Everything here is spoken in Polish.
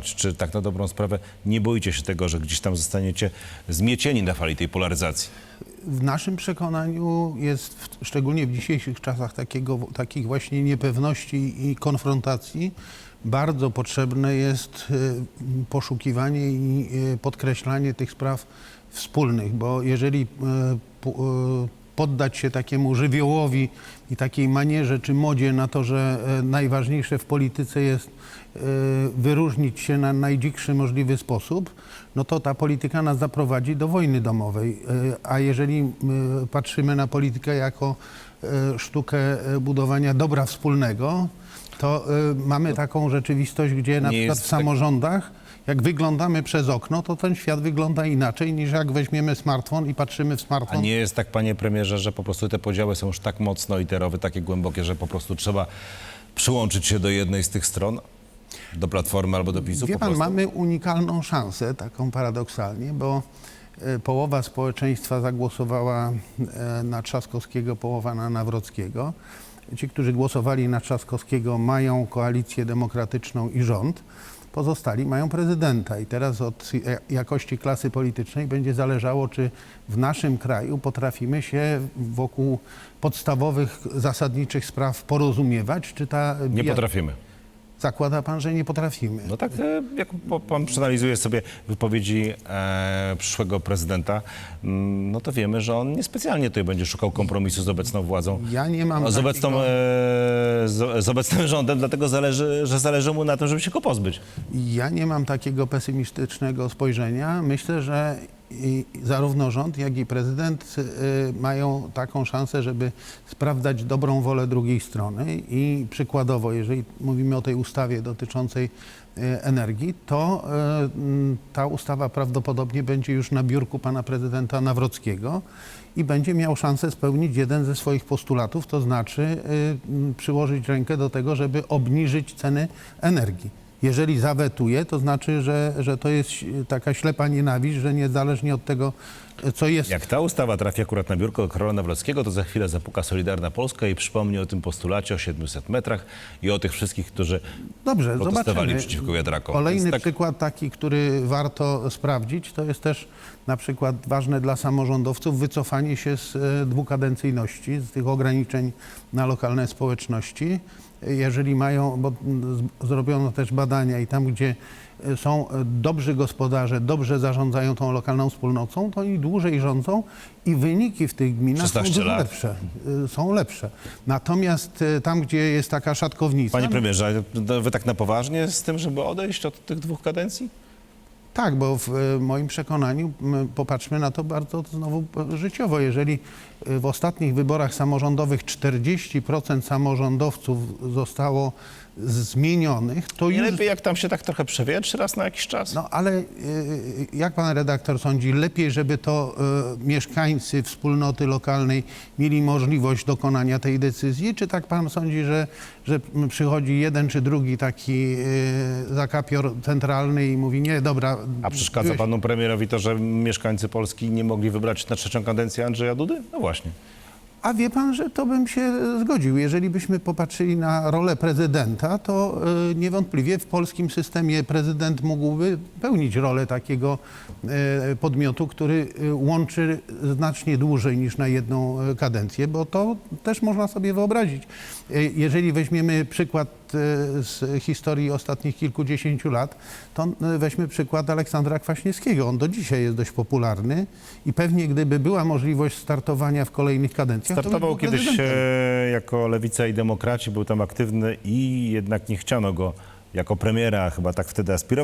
Czy tak na dobrą sprawę nie boicie się tego, że gdzieś tam zostaniecie zmiecieni na fali tej polaryzacji? W naszym przekonaniu jest, w, szczególnie w dzisiejszych czasach takiego, takich właśnie niepewności i konfrontacji, bardzo potrzebne jest e, poszukiwanie i e, podkreślanie tych spraw wspólnych, bo jeżeli e, poddać się takiemu żywiołowi i takiej manierze czy modzie na to, że e, najważniejsze w polityce jest e, wyróżnić się na najdzikszy możliwy sposób, no to ta polityka nas zaprowadzi do wojny domowej. E, A jeżeli patrzymy na politykę jako sztukę budowania dobra wspólnego, to mamy taką rzeczywistość, gdzie na Nie przykład w tak- samorządach jak wyglądamy przez okno, to ten świat wygląda inaczej niż jak weźmiemy smartfon i patrzymy w A smartfon. nie jest tak, panie premierze, że po prostu te podziały są już tak mocno literowe, takie głębokie, że po prostu trzeba przyłączyć się do jednej z tych stron? Do Platformy albo do PiSu Wie pan, mamy unikalną szansę, taką paradoksalnie, bo e, połowa społeczeństwa zagłosowała e, na Trzaskowskiego, połowa na Nawrockiego. Ci, którzy głosowali na Trzaskowskiego mają koalicję demokratyczną i rząd, pozostali mają prezydenta. I teraz od ja- jakości klasy politycznej będzie zależało, czy w naszym kraju potrafimy się wokół podstawowych, zasadniczych spraw porozumiewać, czy ta Nie potrafimy. Zakłada pan, że nie potrafimy. No tak, e, jak po- pan przeanalizuje sobie wypowiedzi e, przyszłego prezydenta, mm, no to wiemy, że on niespecjalnie tutaj będzie szukał kompromisu z obecną władzą. Ja nie mam z, obecną, takiego- e, z, z obecnym rządem, dlatego zależy, że zależy mu na tym, żeby się go pozbyć. Ja nie mam takiego pesymistycznego spojrzenia. Myślę, że i zarówno rząd, jak i prezydent y, mają taką szansę, żeby sprawdzać dobrą wolę drugiej strony i przykładowo, jeżeli mówimy o tej ustawie dotyczącej y, energii, to y, mm, ta ustawa prawdopodobnie będzie już na biurku pana prezydenta Nawrockiego i będzie miał szansę spełnić jeden ze swoich postulatów, to znaczy przyłożyć rękę do tego, żeby obniżyć ceny energii. Jeżeli zawetuje, to znaczy, że, że to jest taka ślepa nienawiść, że niezależnie od tego, co jest. Jak ta ustawa trafi akurat na biurko Karola Nawrockiego, to za chwilę zapuka Solidarna Polska i przypomni o tym postulacie o 700 metrach i o tych wszystkich, którzy Dobrze, protestowali zobaczymy. przeciwko wiatrakom. Kolejny tak- przykład taki, który warto sprawdzić, to jest też na przykład ważne dla samorządowców wycofanie się z e, dwukadencyjności, z tych ograniczeń na lokalne społeczności. Jeżeli mają, bo zrobiono też badania i tam, gdzie e, są e, dobrzy gospodarze, dobrze zarządzają tą lokalną wspólnotą, to oni dłużej rządzą i wyniki w tych gminach są 16 dużo lat. lepsze. e, Są lepsze. Natomiast e, tam, gdzie jest taka szatkownica... Panie premierze, wy tak na poważnie z tym, żeby odejść od tych dwóch kadencji? Tak, bo w e, moim przekonaniu popatrzmy na to bardzo znowu e, życiowo. Jeżeli e, w ostatnich wyborach samorządowych 40% samorządowców zostało zmienionych, to Nie już... lepiej, jak tam się tak trochę przewietrzy raz na jakiś czas? No ale jak pan redaktor sądzi, lepiej, żeby to mieszkańcy wspólnoty lokalnej mieli możliwość dokonania tej decyzji, czy tak pan sądzi, że, że przychodzi jeden czy drugi taki e, zakapior centralny i mówi, nie, dobra... A przeszkadza panu premierowi to, że mieszkańcy Polski nie mogli wybrać na trzecią kadencję Andrzeja Dudy? No właśnie. A wie pan, że to bym się zgodził. Jeżeli byśmy popatrzyli na rolę prezydenta, to e, niewątpliwie w polskim systemie prezydent mógłby pełnić rolę takiego e, podmiotu, który e, łączy znacznie dłużej niż na jedną e, kadencję, bo to też można sobie wyobrazić. E, Jeżeli weźmiemy przykład e, z historii ostatnich kilkudziesięciu lat, to e, weźmy przykład Aleksandra Kwaśniewskiego. On do dzisiaj jest dość popularny i pewnie gdyby była możliwość startowania w kolejnych kadencjach, to by Startował był kiedyś e, jako Lewica i Demokraci, był tam aktywny i jednak nie chciano go jako premiera, chyba tak wtedy aspirował.